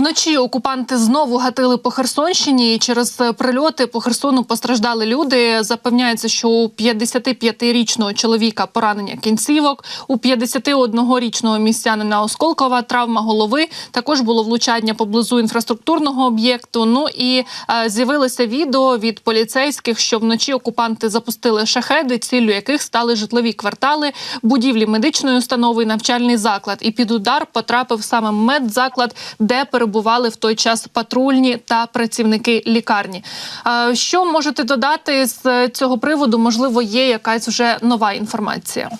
Вночі окупанти знову гатили по Херсонщині. Через прильоти по Херсону постраждали люди. Запевняється, що у 55-річного чоловіка поранення кінцівок, у 51-річного містянина осколкова травма голови. Також було влучання поблизу інфраструктурного об'єкту. Ну і е, з'явилося відео від поліцейських, що вночі окупанти запустили шахеди, ціллю яких стали житлові квартали, будівлі медичної установи, і навчальний заклад. І під удар потрапив саме медзаклад, де перебували в той час патрульні та працівники лікарні. Е, Що можете додати з цього приводу? Можливо, є якась вже нова інформація.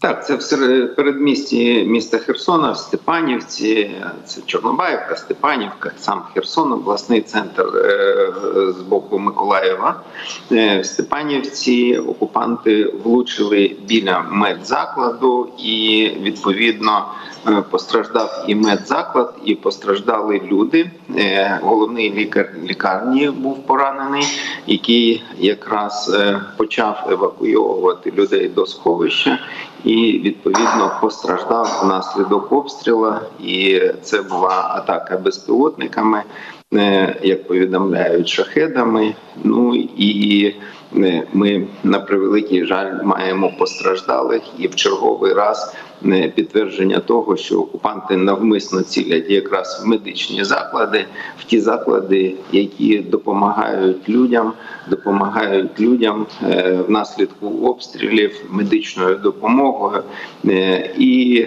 Так, це в передмісті міста Херсона, в Степанівці, це Чорнобаївка, Степанівка, сам Херсон, обласний центр е, з боку Миколаєва. Е, В Степанівці окупанти влучили біля медзакладу і відповідно е, постраждав і медзаклад, і постраждали люди. Е, Головний лікар лікарні був поранений, який якраз е, почав евакуйовувати людей до сховища і відповідно постраждав внаслідок обстрілу. І це була атака безпілотниками, е, як повідомляють шахедами. Ну і е, ми на превеликий жаль маємо постраждалих і в черговий раз е, підтвердження того, що окупанти навмисно цілять якраз в медичні заклади, в ті заклади, які допомагають людям, допомагають людям внаслідку обстрілів медичною допомогою. Е, І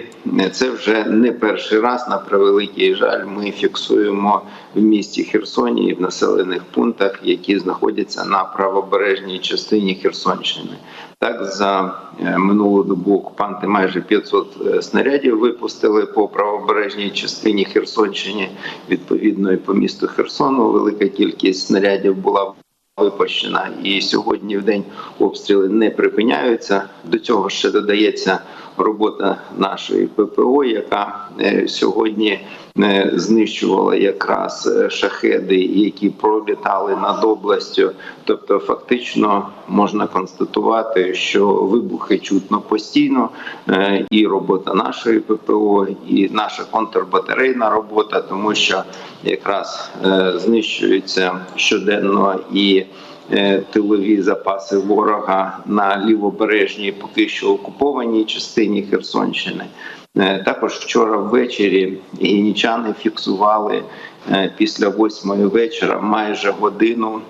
це вже не перший раз на превеликий жаль. Ми фіксуємо в місті Херсоні і в населених пунктах, які знаходяться на правобережній частині Херсонщини. Так, за е, минулу добу окупанти майже 500 е, снарядів випустили по правобережній частині Херсонщини. Відповідно, і по місту Херсону велика кількість снарядів була випущена. І сьогодні в день обстріли не припиняються. До цього ще додається робота нашої ППО, яка е, сьогодні е, знищувала якраз е, шахеди, які пролітали над областю. Тобто, фактично можна констатувати, що вибухи чутно постійно, і робота нашої ППО, і наша контрбатарейна робота, тому що якраз знищуються щоденно і тилові запаси ворога на лівобережній, поки що окупованій частині Херсонщини. Е, Також вчора ввечері гінічани фіксували е, після восьмої вечора майже годину.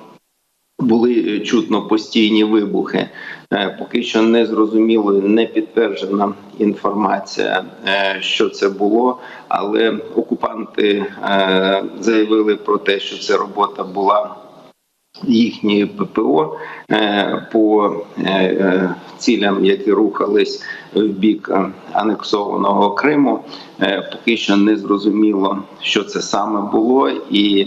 Були чутно постійні вибухи. Е, Поки що не зрозуміло, не підтверджена інформація, е, що це було, але окупанти е, заявили про те, що це робота була їхньої ППО е, по е, е, цілям, які рухались в бік анексованого Криму. Поки що не зрозуміло, що це саме було, і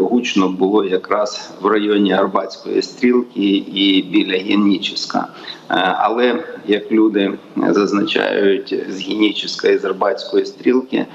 гучно було якраз в районі Арбатської стрілки і біля Геніческа. Е, Але як люди зазначають з Геніческа і з Арбатської стрілки,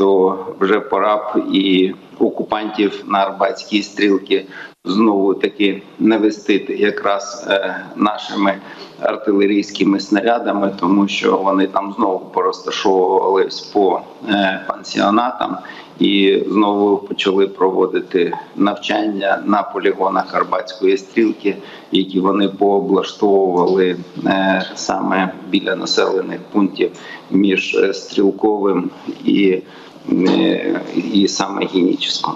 то вже пора б і окупантів на Арбатській стрілки знову таки навестити якраз е, нашими артилерійськими снарядами, тому що вони там знову порозташовувались по е, пансіонатам і знову почали проводити навчання на полігонах Арбатської стрілки, які вони пооблаштовували е, саме біля населених пунктів між стрілковим і, е, самое саме гініческом.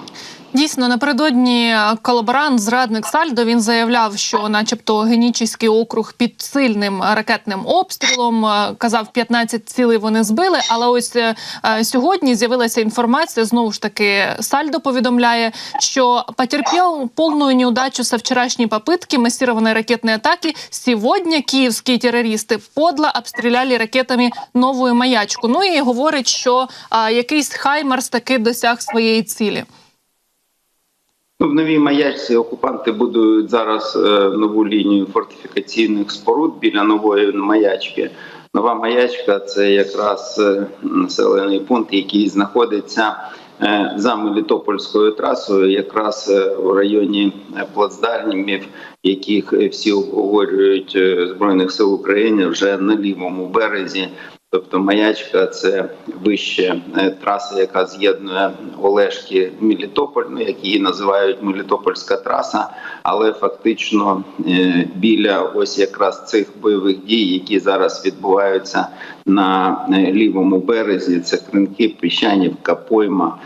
Дійсно, напередодні колаборант, зрадник Сальдо, він заявляв, що, начебто, генічний округ під сильним ракетним обстрілом е, казав, 15 цілей вони збили. Але ось е, е, сьогодні з'явилася інформація. Знову ж таки, Сальдо повідомляє, що потерпел полную неудачу со вчорашней попытки массированной ракетной атаки. Сьогодні київські терористи подло обстріляли ракетами нову маячку. Ну і говорить, що якийсь Хаймарс таки досяг своєї цілі. Ну, в новій маячці окупанти будують зараз е, нову лінію фортифікаційних споруд біля нової маячки. Нова маячка це якраз е, населений пункт, який знаходиться е, за Мелітопольською трасою, якраз в районі плацдармів, яких всі обговорюють збройних сил України вже на лівому березі Тобто маячка це вище е, траса, яка з'єднує Олешки Мелітополь, ну як її називають Мелітопольська траса, але фактично е, біля ось якраз цих бойових дій, які зараз відбуваються на е, лівому березі, це Кринки, Піщанівка, Пойма.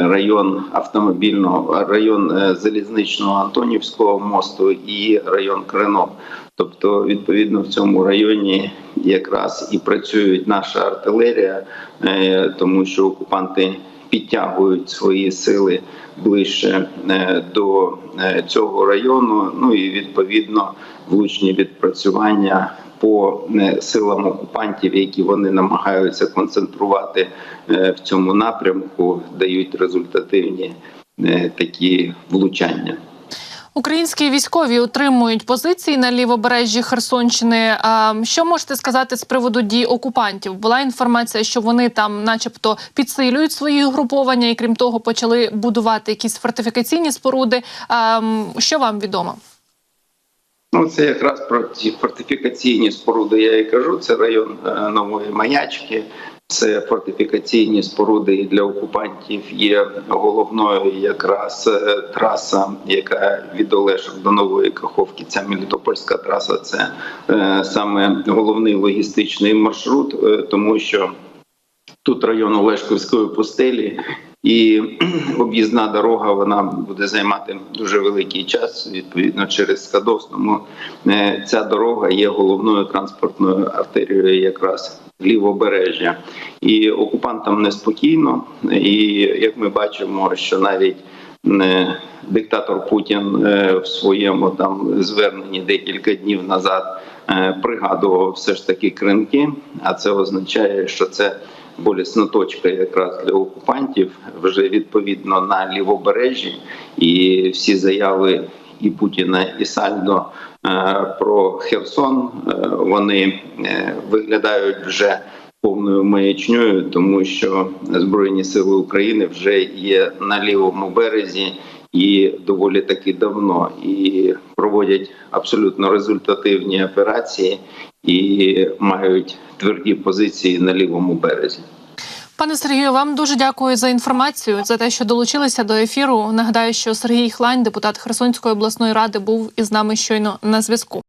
Район автомобільного район залізничного Антонівського мосту і район Кринок. Тобто, відповідно, в цьому районі якраз і працюють наша артилерія, е, тому що окупанти підтягують свої сили ближче е, до е, цього району. Ну і відповідно влучні відпрацювання по силам окупантів, які вони намагаються концентрувати в цьому напрямку, дають результативні такі влучання. Українські військові утримують позиції на лівобережжі Херсонщини. Що можете сказати з приводу дій окупантів? Була інформація, що вони там, начебто, підсилюють свої угруповання, і крім того, почали будувати якісь фортифікаційні споруди. Що вам відомо? Ну, це якраз про ці фортифікаційні споруди. Я і кажу. Це район е, нової маячки. Це фортифікаційні споруди і для окупантів є головною якраз е, траса, яка від Олешок до Нової Каховки. Ця Мелітопольська траса. Це е, саме головний логістичний маршрут, е, тому що тут район Олешковської пустелі. І об'їзна дорога вона буде займати дуже великий час. Відповідно, через Скадовськ. Тому е, ця дорога є головною транспортною артерією, якраз лівобережжя. І окупантам неспокійно. І як ми бачимо, що навіть е, диктатор Путін е, в своєму там зверненні декілька днів назад пригадував все ж таки кринки. А це означає, що це болісна точка якраз для окупантів вже відповідно на лівобережжі, і всі заяви і Путіна, і Сальдо е, про Херсон е, вони е, виглядають вже повною маячньою, тому що збройні сили України вже є на лівому березі. І доволі таки давно і проводять абсолютно результативні операції і мають тверді позиції на лівому березі. Пане Сергію, вам дуже дякую за інформацію за те, що долучилися до ефіру. Нагадаю, що Сергій Хлань, депутат Херсонської обласної ради, був із нами щойно на зв'язку.